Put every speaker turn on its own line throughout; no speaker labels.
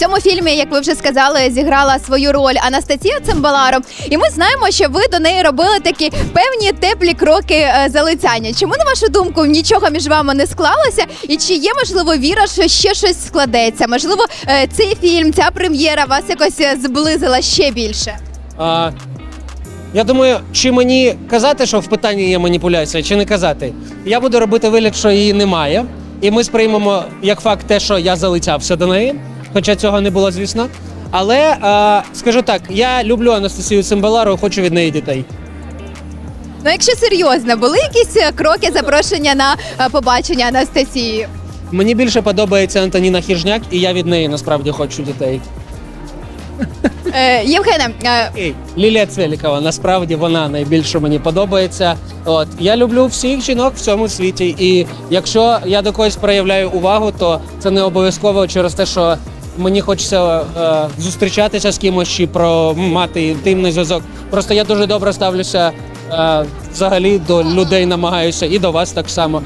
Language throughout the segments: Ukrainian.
цьому фільмі, як ви вже сказали, зіграла свою роль Анастасія Цимбаларо. І ми знаємо, що ви до неї робили такі певні теплі кроки е, залицяння. Чому на вашу думку нічого між вами не склалося? І чи є можливо віра, що ще щось складеться? Можливо, е, цей фільм, ця прем'єра вас якось е, зблизила ще більше?
А, я думаю, чи мені казати, що в питанні є маніпуляція, чи не казати. Я буду робити вигляд, що її немає. І ми сприймемо як факт те, що я залицявся до неї, хоча цього не було, звісно. Але а, скажу так, я люблю Анастасію Цимбалару, хочу від неї дітей.
Ну, якщо серйозно, були якісь е, кроки запрошення на е, побачення Анастасії?
Мені більше подобається Антоніна Хіжняк, і я від неї насправді хочу дітей.
Е, Євгене, е,
Лілія Цвелікова, насправді вона найбільше мені подобається. От я люблю всіх жінок в цьому світі, і якщо я до когось проявляю увагу, то це не обов'язково через те, що мені хочеться е, зустрічатися з кимось чи про мати інтимний зв'язок. Просто я дуже добре ставлюся е, взагалі до людей, намагаюся, і до вас так само.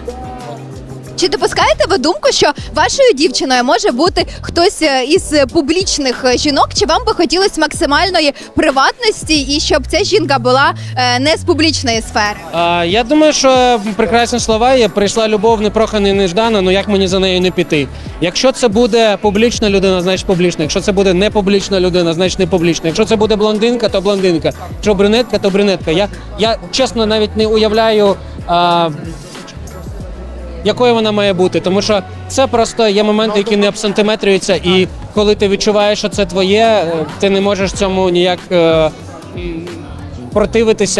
Чи допускаєте ви думку, що вашою дівчиною може бути хтось е, із публічних е, жінок? Чи вам би хотілося максимальної приватності і щоб ця жінка була е, не з публічної сфери?
А, я думаю, що прекрасні слова є. Прийшла любов непрохана і неждана, ну як мені за нею не піти? Якщо це буде публічна людина, значить публічна. Якщо це буде не публічна людина, значить не публічна. Якщо це буде блондинка, то блондинка. Якщо брюнетка, то брюнетка. Я, я чесно навіть не уявляю. А, якою вона має бути, тому що це просто є моменти, які не абсантиметрюються, і коли ти відчуваєш, що це твоє, е, ти не можеш цьому ніяк е, противитися.